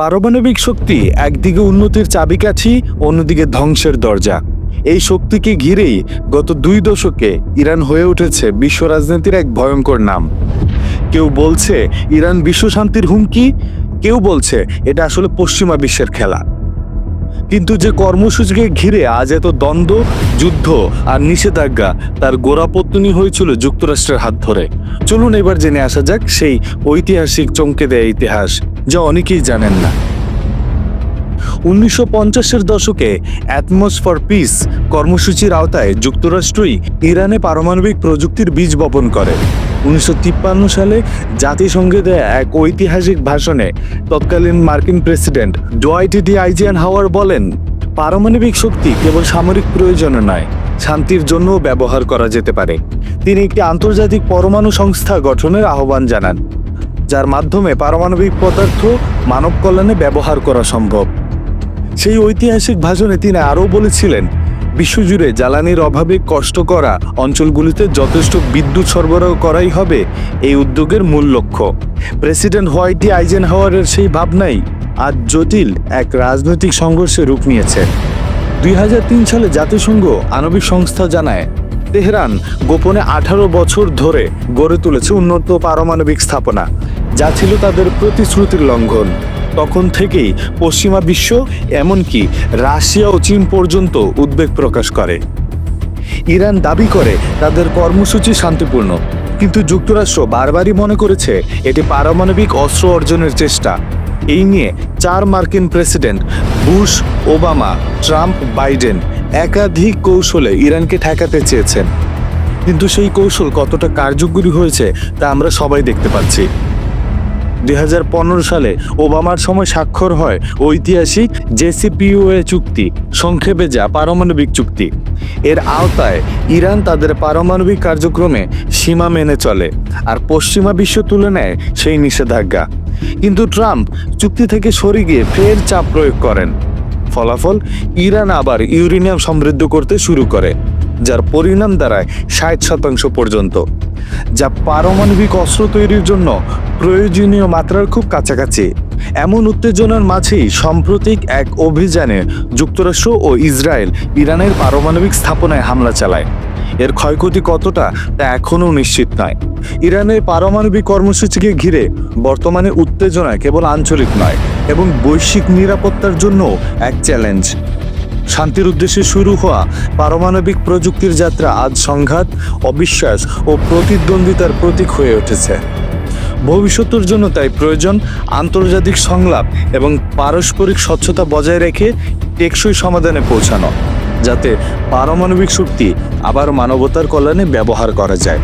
পারমাণবিক শক্তি একদিকে উন্নতির চাবিকাঠি, অন্যদিকে ধ্বংসের দরজা। এই শক্তিকে ঘিরেই গত দুই দশকে ইরান হয়ে উঠেছে বিশ্ব রাজনীতির এক ভয়ঙ্কর নাম। কেউ বলছে, ইরান বিশ্ব শান্তির হুমকি, কেউ বলছে, এটা আসলে পশ্চিমা বিশ্বের খেলা। কিন্তু যে কর্মসূচিকে ঘিরে আজ এত দ্বন্দ্ব, যুদ্ধ আর নিষেধাজ্ঞা, তার গোড়াপত্তনি হয়েছিল যুক্তরাষ্ট্রের হাত ধরে। চলুন এবার জেনে আসা যাক সেই ঐতিহাসিক চমকে দেয়া ইতিহাস, যা অনেকেই জানেন না। উনিশশো পঞ্চাশের দশকে অ্যাটমস ফর পিস কর্মসূচির আওতায় যুক্তরাষ্ট্রই ইরানে পারমাণবিক প্রযুক্তির বীজ বপন করে। উনিশশো তিপ্পান্ন সালে জাতিসংঘে দেয়া এক ঐতিহাসিক ভাষণে তৎকালীন মার্কিন প্রেসিডেন্ট ডোয়াইটি ডি আইজিয়ান হাওয়ার বলেন, পারমাণবিক শক্তি কেবল সামরিক প্রয়োজনে নয়, শান্তির জন্যও ব্যবহার করা যেতে পারে। তিনি একটি আন্তর্জাতিক পরমাণু সংস্থা গঠনের আহ্বান জানান, যার মাধ্যমে পারমাণবিক পদার্থ মানব কল্যাণে ব্যবহার করা সম্ভব। সেই ঐতিহাসিক ভাষণে তিনি আরও বলেছিলেন, বিশ্বজুড়ে জ্বালানির অভাবে কষ্ট করা অঞ্চলগুলিতে যথেষ্ট বিদ্যুৎ সরবরাহ করাই হবে এই উদ্যোগের মূল লক্ষ্য। প্রেসিডেন্ট হোয়াইটি আইজেন হাওয়ারের সেই ভাবনাই আজ জটিল এক রাজনৈতিক সংঘর্ষে রূপ নিয়েছে। দুই হাজার তিন সালে জাতিসংঘ আণবিক সংস্থা জানায়, তেহরান গোপনে আঠারো বছর ধরে গড়ে তুলেছে উন্নত পারমাণবিক স্থাপনা, যা ছিল তাদের প্রতিশ্রুতির লঙ্ঘন। তখন থেকেই পশ্চিমা বিশ্ব, এমনকি রাশিয়া ও চীন পর্যন্ত উদ্বেগ প্রকাশ করে। ইরান দাবি করে তাদের কর্মসূচি শান্তিপূর্ণ, কিন্তু যুক্তরাষ্ট্র বারবারই মনে করেছে এটি পারমাণবিক অস্ত্র অর্জনের চেষ্টা। এই নিয়ে চার মার্কিন president Bush, Obama, Trump, Biden একাধিক কৌশলে ইরানকে ঠেকাতে চেয়েছেন। কিন্তু সেই কৌশল কতটা কার্যকরী হয়েছে তা আমরা সবাই দেখতে পাচ্ছি। দুই হাজার পনেরো সালে ওবামার সময় স্বাক্ষর হয় ঐতিহাসিক জেসিপিওএ চুক্তি, সংক্ষেপে যা পারমাণবিক চুক্তি। এর আওতায় ইরান তাদের পারমাণবিক কার্যক্রমে সীমা মেনে চলে আর পশ্চিমা বিশ্ব তুলে নেয় সেই নিষেধাজ্ঞা। কিন্তু ট্রাম্প চুক্তি থেকে সরে গিয়ে ফের চাপ প্রয়োগ করেন। ফলাফল, ইরান আবার ইউরেনিয়াম সমৃদ্ধ করতে শুরু করে, যার পরিণাম দাঁড়ায় ষাট শতাংশ পর্যন্ত। যা পারমাণবিক অস্ত্র তৈরির জন্য প্রয়োজনীয় মাত্রার খুব কাছাকাছি। এমন উত্তেজনার মাঝেই সাম্প্রতিক এক অভিযানে যুক্তরাষ্ট্র ও ইসরায়েল ইরানের পারমাণবিক স্থাপনায় হামলা চালায়। এর ক্ষয়ক্ষতি কতটা তা এখনও নিশ্চিত নয়। ইরানের পারমাণবিক কর্মসূচিকে ঘিরে বর্তমানে উত্তেজনা কেবল আঞ্চলিক নয়, এবং বৈশ্বিক নিরাপত্তার জন্য এক চ্যালেঞ্জ। শান্তির উদ্দেশ্যে শুরু হওয়া পারমাণবিক প্রযুক্তির যাত্রা আজ সংঘাত, অবিশ্বাস ও প্রতিদ্বন্দ্বিতার প্রতীক হয়ে উঠেছে। ভবিষ্যতের জন্য তাই প্রয়োজন আন্তর্জাতিক সংলাপ এবং পারস্পরিক স্বচ্ছতা বজায় রেখে টেকসই সমাধানে পৌঁছানো, যাতে পারমাণবিক শক্তি আবার মানবতার কল্যাণে ব্যবহার করা যায়।